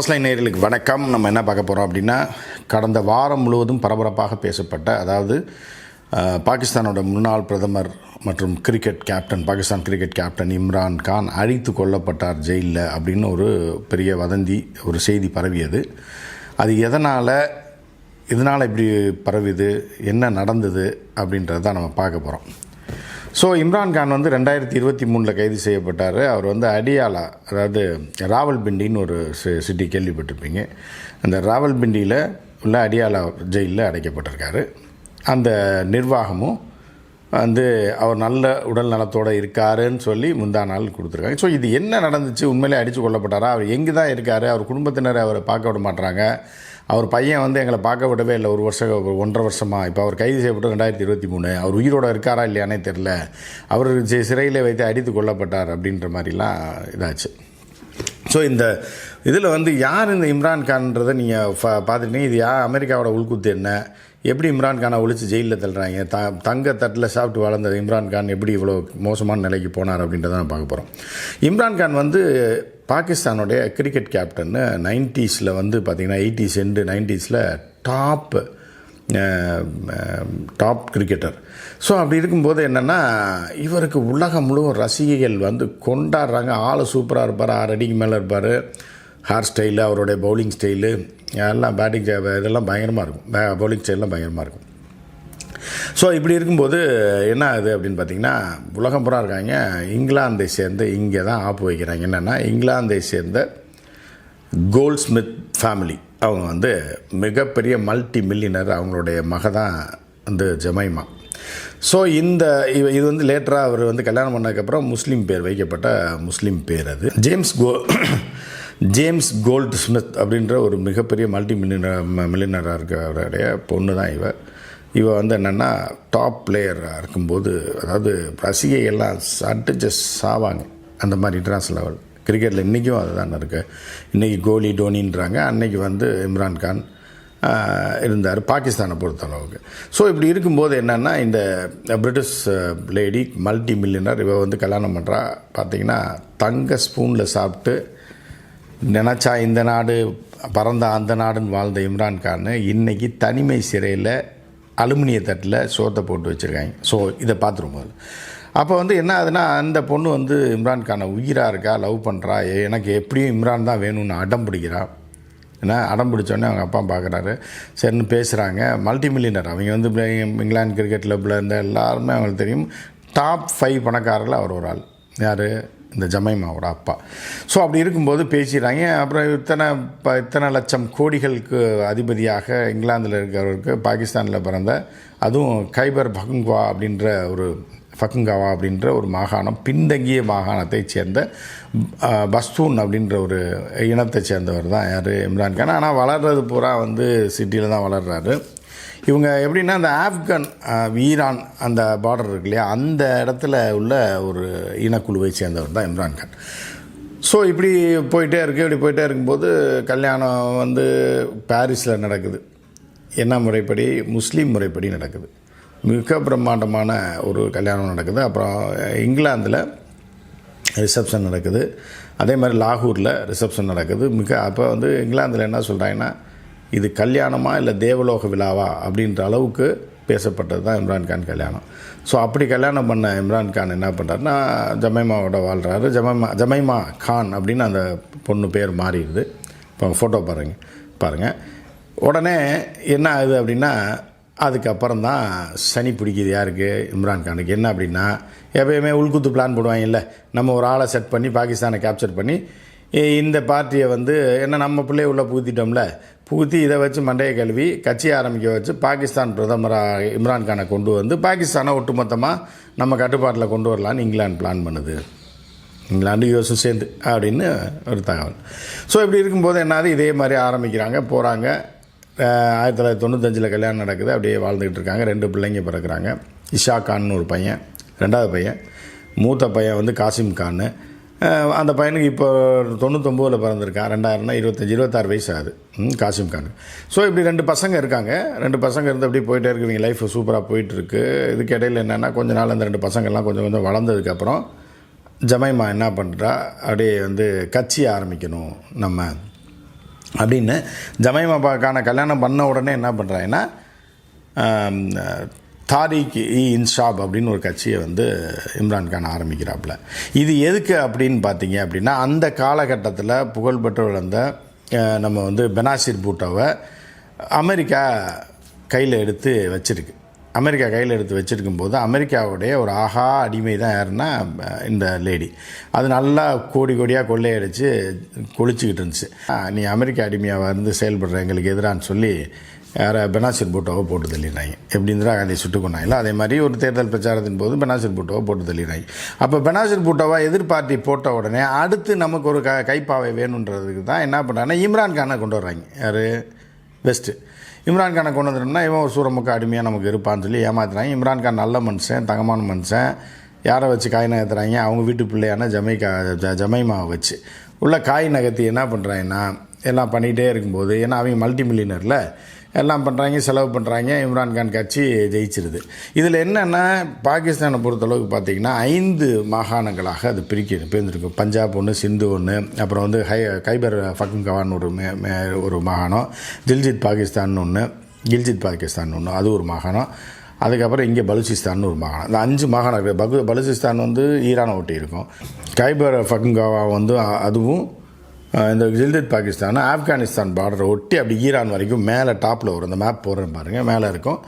First line நேர்களுக்கு வணக்கம். நம்ம என்ன பார்க்க போகிறோம் அப்படின்னா கடந்த வாரம் முழுவதும் பரபரப்பாக பேசப்பட்ட அதாவது பாகிஸ்தானோட முன்னாள் பிரதமர் மற்றும் cricket captain Pakistan cricket captain Imran Khan அழித்து கொல்லப்பட்டார் ஜெயிலில் அப்படின்னு ஒரு பெரிய வதந்தி ஒரு செய்தி பரவியது. அது எதனால் இதனால் இப்படி பரவிது என்ன நடந்தது அப்படின்றத தான் நம்ம பார்க்க போகிறோம் ஸோ இம்ரான் கான் வந்து ரெண்டாயிரத்தி இருபத்தி மூணில் கைது செய்யப்பட்டார். அவர் வந்து அடியாலா அதாவது ராவல்பிண்டின்னு ஒரு சிட்டி கேள்விப்பட்டிருப்பீங்க. அந்த ராவல்பிண்டியில் உள்ள அடியாலா ஜெயிலில் அடைக்கப்பட்டிருக்காரு. அந்த நிர்வாகமும் வந்து அவர் நல்ல உடல் நலத்தோடு இருக்காருன்னு சொல்லி முந்தா நாள் கொடுத்துருக்காங்க. ஸோ இது என்ன நடந்துச்சு? உண்மையிலே அடித்து கொல்லப்பட்டாரா? அவர் எங்கே தான் இருக்கார்? அவர் குடும்பத்தினர் அவரை பார்க்க விட மாட்டுறாங்க அவர் பையன் வந்து எங்களை பார்க்க விடவே இல்லை. ஒரு வருஷம் ஒரு ஒன்றரை வருஷமாக இப்போ அவர் கைது செய்யப்பட்டு ரெண்டாயிரத்தி இருபத்தி மூணு. அவர் உயிரோட இருக்காரா இல்லையானே தெரில அவர் சிறையில் வைத்து அடித்து கொல்லப்பட்டார் அப்படின்ற மாதிரிலாம் இதாச்சு. ஸோ இந்த இதில் வந்து யார் இந்த இம்ரான் கான்ன்றதை நீங்கள் பார்த்துட்டீங்க இது யார் அமெரிக்காவோட உள்குத்து என்ன? எப்படி இம்ரான் கானை ஜெயிலில் தள்ளுறாங்க? த தங்க தட்டில் சாப்பிட்டு வளர்ந்த இம்ரான் கான் எப்படி இவ்வளோ மோசமான நிலைக்கு போனார் அப்படின்றத நான் பார்க்க போகிறோம் இம்ரான் கான் வந்து பாகிஸ்தானுடைய கிரிக்கெட் கேப்டன்னு நைன்ட்டீஸில் வந்து பார்த்திங்கன்னா எயிட்டிஸ் எண்டு நைன்ட்டீஸில் டாப் டாப் கிரிக்கெட்டர் ஸோ அப்படி இருக்கும்போது என்னென்னா இவருக்கு உலகம் முழுவதும் ரசிகைகள் வந்து கொண்டாடுறாங்க. ஆள் சூப்பராக இருப்பார் ஆறு அடிக்கு மேலே இருப்பார். ஹேர் ஸ்டைலு அவருடைய பவுலிங் ஸ்டைலு எல்லாம் பேட்டிங் இதெல்லாம் பயங்கரமாக இருக்கும். பவுலிங் ஸ்டைல்லாம் பயங்கரமாக இருக்கும். ஸோ இப்படி இருக்கும்போது என்ன ஆகுது அப்படின்னு பார்த்தீங்கன்னா உலகம் புறா இருக்காங்க. இங்கிலாந்தை சேர்ந்து இங்கே தான் ஆப்பு வைக்கிறாங்க. என்னென்னா இங்கிலாந்தை சேர்ந்த கோல்ட் ஸ்மித் ஃபேமிலி அவங்க வந்து மிகப்பெரிய மல்டி மில்லியனர் அவங்களுடைய மக தான் வந்து ஜமைமா. ஸோ இந்த இவ- இது வந்து லேட்டராக அவர் வந்து கல்யாணம் பண்ணதுக்கப்புறம் முஸ்லீம் பேர் வைக்கப்பட்ட முஸ்லீம் பேர் அது. ஜேம்ஸ் கோ ஜேம்ஸ் கோல்ட் ஸ்மித் அப்படின்ற ஒரு மிகப்பெரிய மல்டி மில்லியனர் மில்லியனராக இருக்கிறவருடைய பொண்ணு தான் இவ. இவ வந்து என்னென்னா டாப் பிளேயராக இருக்கும்போது அதாவது ரசிகை ரசிகைகள்லாம் அடிச்சு சாவாங்க. அந்த மாதிரி இன்டர்நேஷ்னல் லெவல் கிரிக்கெட்டில் இன்றைக்கும் அதுதான் இருக்குது இன்றைக்கி கோலி டோனின்றாங்க. அன்னைக்கு வந்து இம்ரான் கான் இருந்தார் பாகிஸ்தானை பொறுத்த அளவுக்கு ஸோ இப்படி இருக்கும்போது என்னென்னா இந்த பிரிட்டிஷ் லேடி மல்டி மில்லியனர் இவ வந்து கல்யாணம் பண்ணுறா பார்த்தீங்கன்னா தங்க ஸ்பூனில் சாப்பிட்டு நினச்சா இந்த நாடு பறந்த அந்த நாடுன்னு வாழ்ந்த இம்ரான் கான் தனிமை சிறையில் அலுமினிய தட்டில் சோத்தை போட்டு வச்சுருக்காங்க. ஸோ இதை பார்த்துரும்போது அப்போ வந்து என்ன ஆகுதுன்னா அந்த பொண்ணு வந்து இம்ரான் கானை உயிராக இருக்கா லவ் பண்ணுறா எனக்கு எப்படியும் இம்ரான் தான் வேணும்னு அடம் பிடிக்கிறா. ஏன்னா அடம் பிடிச்சோடனே அவங்க அப்பா பார்க்குறாரு. சரின்னு பேசுகிறாங்க மல்டி மில்லியனர் அவங்க வந்து இங்கிலாந்து கிரிக்கெட் கிளப்பில் இருந்த எல்லாருமே அவங்களுக்கு தெரியும். டாப் ஃபைவ் பணக்காரர்கள் அவர் ஒரு ஆள். யார்? இந்த ஜமைமாவோட அப்பா. ஸோ அப்படி இருக்கும்போது பேசிடுறாங்க. அப்புறம் இத்தனை ப இத்தனை லட்சம் கோடிகளுக்கு அதிபதியாக இங்கிலாந்தில் இருக்கிறவருக்கு பாகிஸ்தானில் பிறந்த அதுவும் கைபர் பகுங்குவா அப்படின்ற ஒரு ஃபக்குங்காவா அப்படின்ற ஒரு மாகாணம் பின்தங்கிய மாகாணத்தை சேர்ந்த பஸ்தூன் அப்படின்ற ஒரு இனத்தை சேர்ந்தவர் தான் யார் இம்ரான்கான் ஆனால் வளர்றது பூரா வந்து சிட்டியில் தான் வளர்றாரு. இவங்க எப்படின்னா அந்த ஆப்கன் வீரான் ஈரான் அந்த பார்டர் இருக்கு இல்லையா? அந்த இடத்துல உள்ள ஒரு இனக்குழுவை சேர்ந்தவர் தான் இம்ரான் கான். ஸோ இப்படி போயிட்டே இருக்கு. இப்படி போயிட்டே இருக்கும்போது கல்யாணம் வந்து பாரிஸில் நடக்குது. என்ன முறைப்படி? முஸ்லீம் முறைப்படி நடக்குது. மிக பிரம்மாண்டமான ஒரு கல்யாணம் நடக்குது. அப்புறம் இங்கிலாந்தில் ரிசப்ஷன் நடக்குது. அதே மாதிரி லாகூரில் ரிசப்ஷன் நடக்குது. மிக அப்போ வந்து இங்கிலாந்தில் என்ன சொல்கிறாங்கன்னா இது கல்யாணமா இல்லை தேவலோக விழாவா அப்படின்ற அளவுக்கு பேசப்பட்டது தான் இம்ரான்கான் கல்யாணம். ஸோ அப்படி கல்யாணம் பண்ண இம்ரான்கான் என்ன பண்ணுறாருன்னா ஜமைமாவோட வாழ்கிறாரு ஜமைமா ஜமைமா கான் அப்படின்னு அந்த பொண்ணு பேர் மாறிடுது. இப்போ ஃபோட்டோ பாருங்க பாருங்கள் உடனே என்ன ஆகுது அப்படின்னா அதுக்கப்புறம் தான் சனி பிடிக்குது யாருக்கு? இம்ரான்கானுக்கு என்ன அப்படின்னா எப்பயுமே உள்குத்து பிளான் போடுவாங்கல்ல. நம்ம ஒரு ஆளை செட் பண்ணி பாகிஸ்தானை கேப்சர் பண்ணி இந்த பார்ட்டியை வந்து என்ன நம்ம பிள்ளைய உள்ளே புகுத்திட்டோம்ல புகுத்தி இதை வச்சு மண்டையை கழுவி கட்சி ஆரம்பிக்க வச்சு பாகிஸ்தான் பிரதமராக இம்ரான் கானை கொண்டு வந்து பாகிஸ்தானை ஒட்டுமொத்தமாக நம்ம கட்டுப்பாட்டில் கொண்டு வரலான்னு இங்கிலாந்து பிளான் பண்ணுது. இங்கிலாந்து யூஎஸும் சேர்ந்து அப்படின்னு ஒரு தகவல். ஸோ இப்படி இருக்கும்போது என்னது? இதே மாதிரி ஆரம்பிக்கிறாங்க போகிறாங்க ஆயிரத்தி தொள்ளாயிரத்தி தொண்ணூத்தஞ்சில் கல்யாணம் நடக்குது அப்படியே வாழ்ந்துக்கிட்டு இருக்காங்க. ரெண்டு பிள்ளைங்க பிறக்கிறாங்க. இஷா கான்னு ஒரு பையன் ரெண்டாவது பையன். மூத்த பையன் வந்து காசிம் கான்னு. அந்த பையனுக்கு இப்போ தொண்ணூத்தொம்போதில் பிறந்திருக்கான். ரெண்டாயிரம்னா இருபத்தஞ்சி இருபத்தாறு வயசு ஆகுது ம், காசிம் கான். ஸோ இப்படி ரெண்டு பசங்க இருக்காங்க. ரெண்டு பசங்க இருந்து அப்படியே போயிட்டே இருக்கு. லைஃப் சூப்பராக போயிட்டுருக்கு. இதுக்கு இடையில என்னென்னா கொஞ்ச நாள் அந்த ரெண்டு பசங்கள்லாம் கொஞ்சம் கொஞ்சம் வளர்ந்ததுக்கப்புறம் ஜமைமா என்ன பண்ணுறா அப்படியே வந்து கட்சி ஆரம்பிக்கணும் நம்ம. அப்படின்னு ஜமைமாக்கான கல்யாணம் பண்ண உடனே என்ன பண்ணுறாங்கன்னா தாரிக் இ இன்சாப் அப்படின்னு ஒரு கட்சியை வந்து இம்ரான்கான் ஆரம்பிக்கிறாப்புல. இது எதுக்கு அப்படின்னு பார்த்தீங்க அப்படின்னா அந்த காலகட்டத்தில் புகழ்பெற்று வளர்ந்த நம்ம வந்து பெனாசிர் பூட்டோவை அமெரிக்கா கையில் எடுத்து வச்சிருக்கு. அமெரிக்கா கையில் எடுத்து வச்சிருக்கும் போது அமெரிக்காவுடைய ஒரு ஆஹா அடிமை தான் யாருன்னா இந்த லேடி. அது நல்லா கோடி கோடியாக கொள்ளையடிச்சு கொளிச்சிக்கிட்டு இருந்துச்சு. நீ அமெரிக்கா அடிமையாக வந்து செயல்படுற எங்களுக்கு எதிரான்னு சொல்லி யாரை பெனாசிர் பூட்டோவை போட்டு தள்ளிடுறாங்க எப்படி இந்திரா காந்தி சுட்டு கொண்டாங்களோ அதே மாதிரி ஒரு தேர்தல் பிரச்சாரத்தின் போது பெனாசிர் பூட்டோவை போட்டு தள்ளிடுறாங்க அப்போ பெனாசிர் பூட்டோவை எதிர்பார்ட்டி போட்ட உடனே அடுத்து நமக்கு ஒரு க கைப்பாவை வேணுன்றதுக்கு தான் என்ன பண்ணுறாங்கன்னா இம்ரான் கானை கொண்டு வர்றாங்க. யார்? பெஸ்ட்டு இம்ரான் கானை கொண்டு வந்துட்டோம்னா இவன் ஒரு சூரமுக்க அடிமையாக நமக்கு இருப்பான்னு சொல்லி ஏமாத்துறாங்க. இம்ரான் கான் நல்ல மனுஷன் தங்கமான மனுஷன். யாரை வச்சு காய் நகர்த்துறாங்க? அவங்க வீட்டு பிள்ளையான ஜமைக்கா ஜ ஜமைமாவை வச்சு. உள்ள காய் நகர்த்தி என்ன பண்ணுறாங்கன்னா எல்லாம் பண்ணிகிட்டே இருக்கும்போது ஏன்னா அவங்க மல்டி மில்லியனரில் எல்லாம் பண்ணுறாங்க செலவு பண்ணுறாங்க இம்ரான்கான் கட்சி ஜெயிச்சிருது. இதில் என்னென்னா பாகிஸ்தானை பொறுத்தளவுக்கு பார்த்திங்கன்னா ஐந்து மாகாணங்களாக அது பிரிக்க பிரிந்திருக்கு. பஞ்சாப் ஒன்று சிந்து ஒன்று அப்புறம் வந்து ஹை கைபர் ஃபக்குங்கவான் ஒரு மே மே ஒரு மாகாணம் தில்ஜித் பாகிஸ்தான் ஒன்று கில்ஜித் பாகிஸ்தான் ஒன்று அது ஒரு மாகாணம். அதுக்கப்புறம் இங்கே பலுச்சிஸ்தான் ஒரு மாகாணம். இந்த அஞ்சு மாகாணம் இருக்குது பகு பலுச்சிஸ்தான் வந்து ஈரானை ஒட்டி இருக்கும். கைபர் ஃபக்குங்கவா வந்து அதுவும் இந்த ஜில்தித் பாகிஸ்தான் ஆப்கானிஸ்தான் பார்டரை ஒட்டி அப்படி ஈரான் வரைக்கும் மேலே டாப்பில் வரும் இந்த மேப் போடுறேன் பாருங்கள் மேலே இருக்கும்.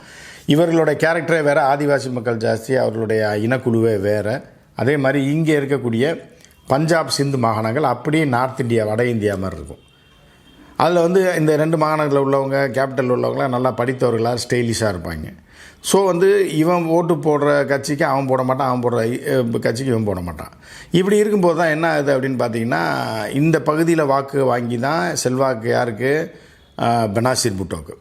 இவர்களுடைய கேரக்டரே வேறு ஆதிவாசி மக்கள் ஜாஸ்தி அவர்களுடைய இனக்குழுவே வேறு. அதே மாதிரி இங்கே இருக்கக்கூடிய பஞ்சாப் சிந்து மாகாணங்கள் அப்படியே நார்த் இந்தியா வட இந்தியா மாதிரி இருக்கும். அதில் வந்து இந்த ரெண்டு மாகாணங்களில் உள்ளவங்க கேபிட்டல் உள்ளவங்களாம் நல்லா படித்தவர்களாக ஸ்டைலிஷாக இருப்பாங்க. ஸோ வந்து இவன் ஓட்டு போடுற கட்சிக்கு அவன் போட மாட்டான் அவன் போடுற கட்சிக்கு இவன் போட மாட்டான். இப்படி இருக்கும்போது தான் என்ன ஆகுது அப்படின்னு பார்த்தீங்கன்னா இந்த பகுதியில் வாக்கு வாங்கி தான் செல்வாக்கு யாருக்கு? பெனாசிர் புட்டோக்கு.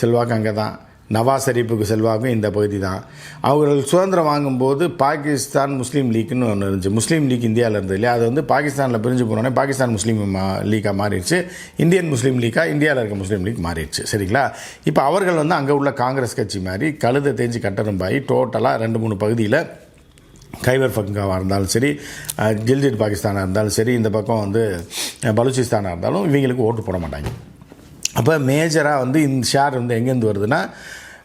செல்வாக்கு அங்கே தான் நவாஸ் ஷரீஃபுக்கு செல்வாக்கும் இந்த பகுதி தான். அவர்கள் சுதந்திரம் வாங்கும்போது பாகிஸ்தான் முஸ்லீம் லீக்னு ஒன்று இருந்துச்சு. முஸ்லீம் லீக் இந்தியாவில் இருந்தது இல்லையா? அது வந்து பாகிஸ்தானில் பிரிஞ்சு போனோடனே பாகிஸ்தான் முஸ்லீம் மா லீக்காக மாறிடுச்சு. இந்தியன் முஸ்லீம் லீக்காக இந்தியாவில் இருக்க முஸ்லீம் லீக் மாறிடுச்சு. சரிங்களா? இப்போ அவர்கள் வந்து அங்கே உள்ள காங்கிரஸ் கட்சி மாதிரி கழுதை தேஞ்சு கட்டரும்பாயி டோட்டலாக ரெண்டு மூணு பகுதியில் கைவர் பங்காவாக இருந்தாலும் சரி கில்ஜிட் பாகிஸ்தானாக இருந்தாலும் சரி இந்த பக்கம் வந்து பலுச்சிஸ்தானாக பலூச்சிஸ்தானாக இருந்தாலும் இவங்களுக்கு ஓட்டு போட மாட்டாங்க. அப்போ மேஜராக வந்து இந்த ஷேர் வந்து எங்கேருந்து வருதுன்னா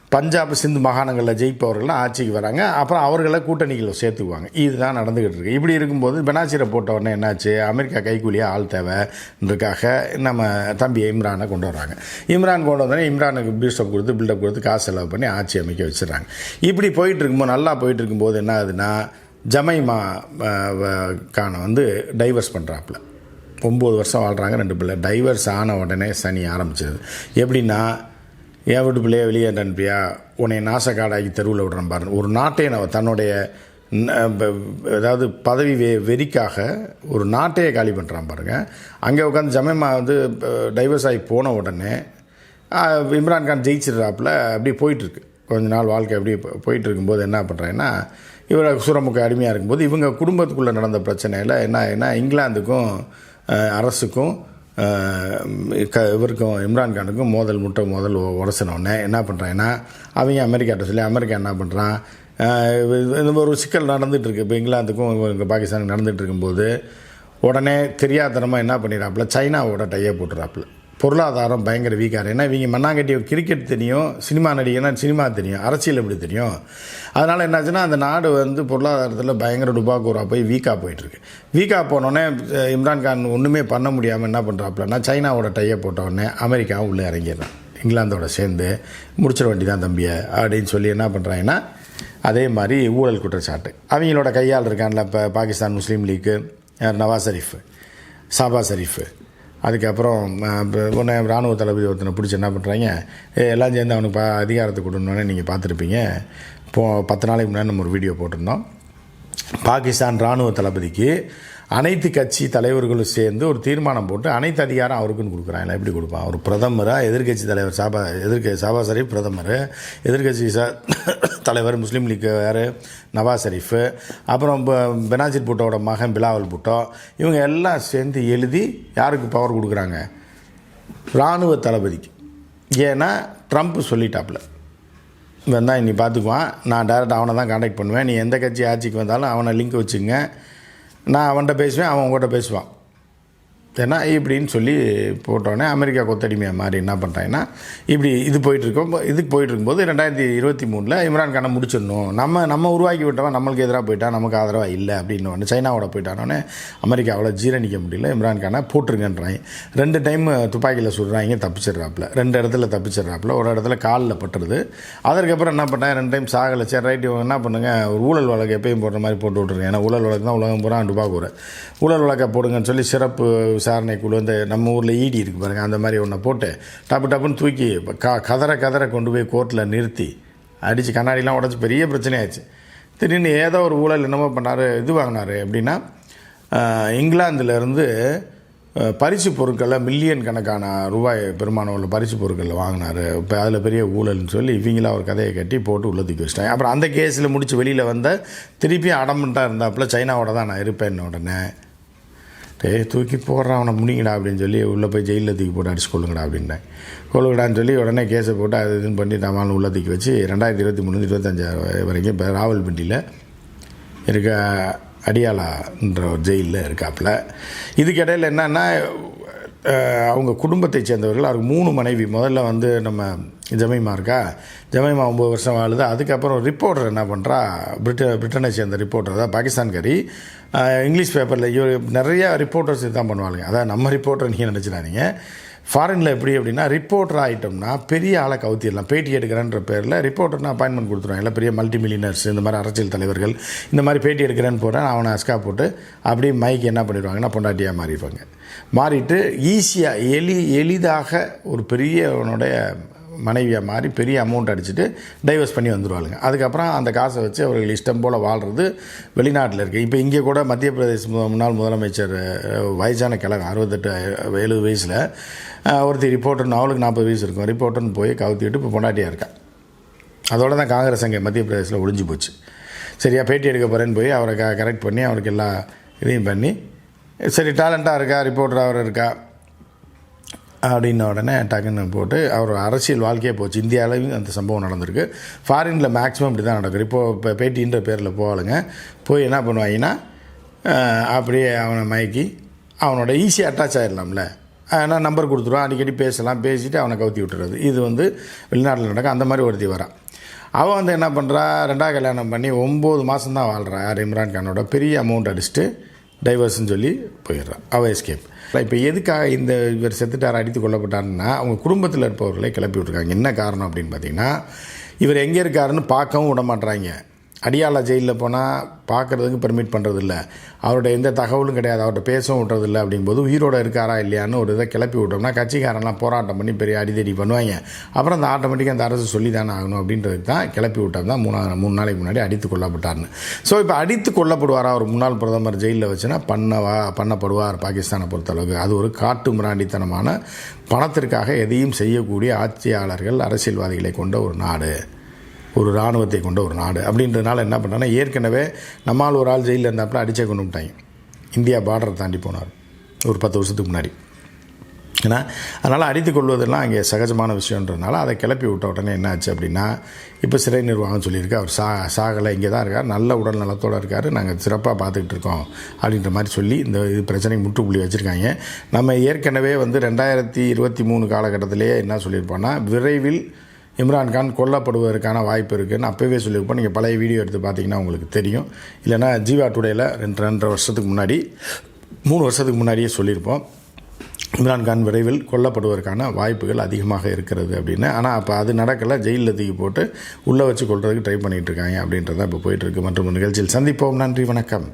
பஞ்சாப் சிந்து மாகாணங்களில் ஜெயிப்பவர்கள்லாம் ஆட்சிக்கு வராங்க. அப்புறம் அவர்களை கூட்டணிகளில் சேர்த்துக்குவாங்க. இதுதான் நடந்துக்கிட்டு இருக்கு. இப்படி இருக்கும்போது பெனாசிரை போட்ட உடனே என்னாச்சு? அமெரிக்கா கைக்கூலியாக ஆள் தேவைன்றதுக்காக நம்ம தம்பி இம்ரானை கொண்டு வராங்க. இம்ரான் கொண்டு வந்தோடனே இம்ரானுக்கு பீஸ்டப் கொடுத்து பில்டப் கொடுத்து காசு செலவு பண்ணி ஆட்சி அமைக்க வச்சிடறாங்க. இப்படி போயிட்டு இருக்கும்போது நல்லா போயிட்டு இருக்கும்போது என்ன ஆகுதுன்னா ஜமைமா அஹ், வ- கான வந்து டைவர்ஸ் பண்ணுறாப்புல ஒம்பது வருஷம் வாழ்கிறாங்க ரெண்டு பிள்ளை. டைவர்ஸ் ஆன உடனே சனி ஆரம்பிச்சது. எப்படின்னா என் வீட்டு பிள்ளைய வெளியே அனுப்பியா உன்னை நாசக்காடாக்கி தெருவில் விடுறேன் பாருங்க ஒரு நாட்டை நான் தன்னுடைய அதாவது பதவி வெ வெறிக்காக ஒரு நாட்டையே காலி பண்ணுறான் பாருங்கள் அங்கே உட்காந்து ஜமேமா வந்து டைவர்ஸ் ஆகி போன உடனே இம்ரான்கான் ஜெயிச்சிடுறாப்புல அப்படியே போயிட்டுருக்கு. கொஞ்ச நாள் வாழ்க்கை அப்படியே போயிட்டு இருக்கும்போது என்ன பண்ணுறேன்னா இவர் சுரமுக்கு அடிமையாக இருக்கும்போது இவங்க குடும்பத்துக்குள்ளே நடந்த பிரச்சனையில் என்ன என்ன இங்கிலாந்துக்கும் அரசுக்கும் க இவருக்கும் இம்ரான்கானுக்கும் மோதல் முட்டை மோதல் உ- உரசினோடனே என்ன பண்ணுறாங்கன்னா அவங்க அமெரிக்காட்ட சொல்லி அமெரிக்கா என்ன பண்ணுறான் இந்த ஒரு சிக்கல் நடந்துகிட்டு இருக்கு இப்போ இங்கிலாந்துக்கும் இவங்க பாகிஸ்தானுக்கு நடந்துகிட்டு இருக்கும்போது உடனே தெரியாதனமாக என்ன பண்ணிடுறாப்புல? சைனாவோட டையை போட்டுறாப்புல பொருளாதாரம் பயங்கர வீக்காக ஏன்னா இவங்க மண்ணாங்கட்டி கிரிக்கெட் தெரியும் சினிமா நடிகர்னா சினிமா தெரியும் அரசியல் எப்படி தெரியும்? அதனால் என்னாச்சுன்னா அந்த நாடு வந்து பொருளாதாரத்தில் பயங்கர டுபாக்கூராக போய் வீக்காக போயிட்டுருக்கு வீக்காக போனோடனே இம்ரான்கான் ஒன்றுமே பண்ண முடியாமல் என்ன பண்ணுறாப்புலன்னா சைனாவோட டையை போட்டவுடனே உடனே அமெரிக்காவும் உள்ளே இறங்கிடுறான். இங்கிலாந்தோட சேர்ந்து முடிச்சிட வேண்டி தான் தம்பியை அப்படின்னு சொல்லி என்ன பண்ணுறாங்கன்னா அதே மாதிரி ஊழல் குற்றச்சாட்டு. அவங்களோட கையால் இருக்கான்ல இப்போ பாகிஸ்தான் முஸ்லீம் லீக்கு நவாஸ் ஷரீஃப் சாபா ஷரீஃபு. அதுக்கப்புறம் உன்னை இராணுவ தளபதி ஒருத்தனை பிடிச்சி என்ன பண்ணுறாங்க எல்லாம் சேர்ந்து அவனுக்கு பா அதிகாரத்தை கொடுணுன்னே நீங்கள் பார்த்துருப்பீங்க. இப்போது பத்து நாளைக்கு முன்னாடி நம்ம ஒரு வீடியோ போட்டிருந்தோம். பாகிஸ்தான் இராணுவ தளபதிக்கு அனைத்து கட்சி தலைவர்களும் சேர்ந்து ஒரு தீர்மானம் போட்டு அனைத்து அதிகாரம் அவருக்குன்னு கொடுக்குறாங்க. எப்படி கொடுப்பான்? ஒரு பிரதமராக எதிர்க்கட்சி தலைவர் சாபா எதிர்க்க சாபா ஷரீஃப் பிரதமர். எதிர்கட்சி ச தலைவர் முஸ்லீம் லீக் வேறு நவாஸ் ஷரீஃபு அப்புறம் ப- பெனாசிர் பூட்டோட மகன் பிலாவல் பூட்டோ. இவங்க எல்லாம் சேர்ந்து எழுதி யாருக்கு பவர் கொடுக்குறாங்க? இராணுவ தளபதிக்கு. ஏன்னா ட்ரம்ப் சொல்லிட்டாப்புல. வந்தால் நீ பார்த்துக்குவான் நான் டேரெக்ட் அவனை தான் காண்டாக்ட் பண்ணுவேன். நீ எந்த கட்சி ஆட்சிக்கு வந்தாலும் அவனை லிங்க் வச்சுங்க நான் அவன்கிட்ட பேசுவேன் அவன் உங்கள்கிட்ட பேசுவான். ஏன்னா இப்படின்னு சொல்லி போட்டோன்னே அமெரிக்கா கொத்தடிமையாக மாதிரி என்ன பண்ணுறாங்கன்னா இப்படி இது போயிட்டுருக்கோம். இதுக்கு போயிட்டுருக்கும்போது ரெண்டாயிரத்தி இருபத்தி மூணில் இம்ரான் கானை முடிச்சிடணும். நம்ம நம்ம உருவாக்கி விட்டவன் நம்மளுக்கு எதிராக போயிட்டா நமக்கு ஆதரவாக இல்லை அப்படின்னு ஒன்று சைனாவோட போயிட்டானோடனே அமெரிக்காவில் ஜீரணிக்க முடியல. இம்ரான் கானை போட்டிருங்கன்றாங்க. ரெண்டு டைம் துப்பாக்கியில் சுடுறாங்க தப்பிச்சிடுறாப்புல. ரெண்டு இடத்துல தப்பிச்சிடுறாப்புல. ஒரு இடத்துல காலில் பட்டுருது. அதற்கப்புறம் என்ன பண்ணேன் ரெண்டு டைம் சாகலை. சரி ரைட்டு என்ன பண்ணுங்க? ஒரு ஊழல் வழக்கு எப்பயும் போடுற மாதிரி போட்டு விட்ருங்க ஏன்னா ஊழல் வழக்கு தான் உலகம் பூரா டுபாக்கூரை ஊழல் வழக்கை போடுங்கன்னு சொல்லி சிறப்பு விசாரணை குழு இந்த நம்ம ஊரில் ஈடி இருக்கு பாருங்கள் அந்த மாதிரி ஒன்றை போட்டு டப்பு டப்புன்னு தூக்கி க கதற கதற கொண்டு போய் கோர்ட்டில் நிறுத்தி அடித்து கண்ணாடிலாம் உடச்சி பெரிய பிரச்சனையாச்சு. திடீர்னு ஏதோ ஒரு ஊழல் என்னமோ பண்ணார் இது வாங்கினார் எப்படின்னா இங்கிலாந்துலேருந்து பரிசு பொருட்களை மில்லியன் கணக்கான ரூபாய் பெருமானம் உள்ள பரிசு பொருட்களில் வாங்கினார். இப்போ அதில் பெரிய ஊழல்னு சொல்லி இவங்களாம் ஒரு கதையை கட்டி போட்டு உள்ள தூக்கி வச்சிட்டாங்க. அப்புறம் அந்த கேஸில் முடிச்சு வெளியில் வந்த திருப்பியும் அடமெண்ட்டாக இருந்தாப்புல சைனாவோட தான் நான் இருப்பேன் உடனே. டேய் தூக்கி போடுறான் அவனை முடிங்கடா அப்படின்னு சொல்லி உள்ளே போய் ஜெயிலில் தூக்கி போட்டு அடிச்சு கொள்ளுங்கடா அப்படின்னேன். கொள்ளுங்கடான்னு சொல்லி உடனே கேஸை போட்டு அது இதுன்னு பண்ணி தமால் உள்ள தூக்கி வச்சு ரெண்டாயிரத்தி இருபத்தி மூணு இருபத்தஞ்சாயிரம் வரைக்கும் இப்போ ராவல்பிண்டியில் இருக்க அடியாலான்ற ஒரு ஜெயிலில் இருக்காப்புல. இதுக்கிடையில் என்னென்னா அவங்க குடும்பத்தை சேர்ந்தவர்கள் அவருக்கு மூணு மனைவி. முதல்ல வந்து நம்ம ஜமைமா இருக்கா? ஜமைமா ஒம்பது வருஷம் வாழுது. அதுக்கப்புறம் ரிப்போர்ட்டர் என்ன பண்ணுறா பிரிட்ட பிரிட்டனை சேர்ந்த ரிப்போர்ட்டர் தான் பாகிஸ்தான்காரி இங்கிலீஷ் பேப்பரில் நிறையா நிறைய ரிப்போர்ட்டர்ஸ் தான் பண்ணுவாங்க அதான் நம்ம ரிப்போர்ட்டர் நீங்கள் நினச்சிடாதீங்க. ஃபாரினில் எப்படி அப்படின்னா ரிப்போர்ட்டர் ஆகிட்டோம்னா பெரிய ஆளை கவுத்திடலாம். பேட்டி எடுக்கிறேன்ற பேரில் ரிப்போர்ட்டர்னு அப்பாயின்மெண்ட் கொடுத்துருவாங்க. எல்லாம் பெரிய மல்டி மில்லினர்ஸ் இந்த மாதிரி அரசியல் தலைவர்கள் இந்த மாதிரி பேட்டி எடுக்கிறேன்னு போகிறேன் அவனை அஸ்கா போட்டு அப்படியே மைக் என்ன பண்ணிடுவாங்கன்னா பொண்டாட்டியாக மாறிடுவாங்க. மாறிட்டு ஈஸியாக எளி எளிதாக ஒரு பெரியவனுடைய மனைவியாக மாறி பெரிய அமௌண்ட் அடிச்சுட்டு டைவர்ஸ் பண்ணி வந்துடுவாளுங்க அதுக்கப்புறம் அந்த காசை வச்சு அவர்கள் இஷ்டம் போல் வாழ்கிறது வெளிநாட்டில் இருக்குது இப்போ இங்கே கூட மத்திய பிரதேச முன்னாள் முதலமைச்சர் வயசான கிழங்கு அறுபத்தெட்டு எழுபது வயசில் ஒருத்தர் ரிப்போர்ட்டர்னு அவளுக்கு நாற்பது வயசு இருக்கும். ரிப்போர்ட்டர்னு போய் கவுத்திட்டு இப்போ பொண்டாட்டியாக இருக்கா. அதோடு தான் காங்கிரஸ் அங்கே மத்திய பிரதேசத்தில் ஒழிஞ்சு போச்சு. சரியா பேட்டி எடுக்க போகிறேன்னு போய் அவரை க கரெக்ட் பண்ணி அவருக்கு எல்லா இதையும் பண்ணி சரி டேலண்ட்டாக இருக்கா ரிப்போர்ட்டர் அவர் இருக்கா அப்படின்ன உடனே டக்குன்னு போட்டு அவர் அரசியல் வாழ்க்கையே போச்சு. இந்தியாவிலையும் அந்த சம்பவம் நடந்திருக்கு. ஃபாரினில் மேக்ஸிமம் இப்படி தான் நடக்கும் இப்போ இப்போ பேட்டின்ற பேரில் போவாளுங்க போய் என்ன பண்ணுவாங்கன்னா அப்படியே அவனை மயக்கி அவனோட ஈஸியாக அட்டாச் ஆகிடலாம்ல ஆனால் நம்பர் கொடுத்துருவான். அடிக்கடி பேசலாம். பேசிவிட்டு அவனை கவுத்தி விட்டுறது. இது வந்து வெளிநாட்டில் நடக்கும் அந்த மாதிரி ஒருத்தி வரான் அவன் வந்து என்ன பண்ணுறா ரெண்டாவது கல்யாணம் பண்ணி ஒம்பது மாதம் தான் வாழ்கிறான் யார் இம்ரான் கானோட பெரிய அமௌண்ட் அடிச்சுட்டு டைவர்ஸ்ன்னு சொல்லி போயிடுறான். அவள் எஸ்கேப் இப்போ எதுக்காக இந்த இவர் செத்துட்டார் அடித்து கொல்லப்பட்டாருன்னா அவங்க குடும்பத்தில் இருப்பவர்களை கிளப்பி விட்ருக்காங்க என்ன காரணம் அப்படின்னு பார்த்தீங்கன்னா இவர் எங்கே இருக்காருன்னு பார்க்கவும் விட மாட்றாங்க. அடியாள ஜெயிலில் போனால் பார்க்குறதுக்கு பெர்மிட் பண்ணுறதில்ல அவரோட எந்த தகவலும் கிடையாது. அவர்கிட்ட பேசவும் விட்றதில்ல அப்படிங்கும்போது உயிரோடு இருக்காரா இல்லையான்னு ஒரு இதை கிளப்பி விட்டோம்னா கட்சிக்காரெல்லாம் போராட்டம் பண்ணி பெரிய அடிதடி பண்ணுவாங்க. அப்புறம் அந்த ஆட்டோமேட்டிக்காக அந்த அரசு சொல்லி தானே ஆகணும் அப்படின்றதுக்கு தான் கிளப்பி விட்டோம் தான் மூணு மூணு நாளைக்கு முன்னாடி அடித்து கொல்லப்பட்டார்னு. ஸோ இப்போ அடித்து கொல்லப்படுவாரா ஒரு முன்னாள் பிரதமர் ஜெயிலில் வச்சுன்னா பண்ணவா பண்ணப்படுவார் பாகிஸ்தானை பொறுத்தளவுக்கு. அது ஒரு காட்டு மிராண்டித்தனமான பணத்திற்காக எதையும் செய்யக்கூடிய ஆட்சியாளர்கள் அரசியல்வாதிகளை கொண்ட ஒரு நாடு. ஒரு இராணுவத்தை கொண்ட ஒரு நாடு அப்படின்றதுனால என்ன பண்ணாங்கன்னா ஏற்கனவே நம்மால் ஒரு ஆள் ஜெயிலில் இருந்தாப்புல அடிச்சே கொண்டு விட்டாங்க இந்தியா பார்டரை தாண்டி போனார். ஒரு பத்து வருஷத்துக்கு முன்னாடி. ஏன்னா அதனால் அடித்து கொள்வதெல்லாம் அங்கே சகஜமான விஷயன்றதுனால அதை கிளப்பி விட்ட உடனே என்ன ஆச்சு அப்படின்னா இப்போ சிறை நிர்வாகம் சொல்லியிருக்கு. அவர் சா சாகலை இங்கே தான் இருக்கார். நல்ல உடல் நலத்தோடு இருக்கார். நாங்கள் சிறப்பாக பார்த்துக்கிட்டு இருக்கோம் அப்படின்ற மாதிரி சொல்லி இந்த இது பிரச்சனை முற்றுப்புள்ளி வச்சுருக்காங்க. நம்ம ஏற்கனவே வந்து ரெண்டாயிரத்தி இருபத்தி மூணு காலகட்டத்திலேயே என்ன சொல்லியிருப்போம்னா விரைவில் இம்ரான்கான் கொல்லப்படுவதற்கான வாய்ப்பு இருக்குதுன்னு அப்போவே சொல்லியிருப்போம். நீங்கள் பழைய வீடியோ எடுத்து பார்த்தீங்கன்னா உங்களுக்கு தெரியும். இல்லைன்னா ஜீவா டுடேயில் ரெண்டு ரெண்டரை வருஷத்துக்கு முன்னாடி மூணு வருஷத்துக்கு முன்னாடியே சொல்லியிருப்போம். இம்ரான்கான் விரைவில் கொல்லப்படுவதற்கான வாய்ப்புகள் அதிகமாக இருக்கிறது அப்படின்னு. ஆனால் அப்போ அது நடக்கலை. ஜெயிலில் தூக்கி போட்டு உள்ளே வச்சு கொள்றதுக்கு ட்ரை பண்ணிகிட்டு இருக்காங்க அப்படின்றத இப்போ போயிட்டுருக்கு மற்றும் நிகழ்ச்சியில் சந்திப்போம். நன்றி வணக்கம்.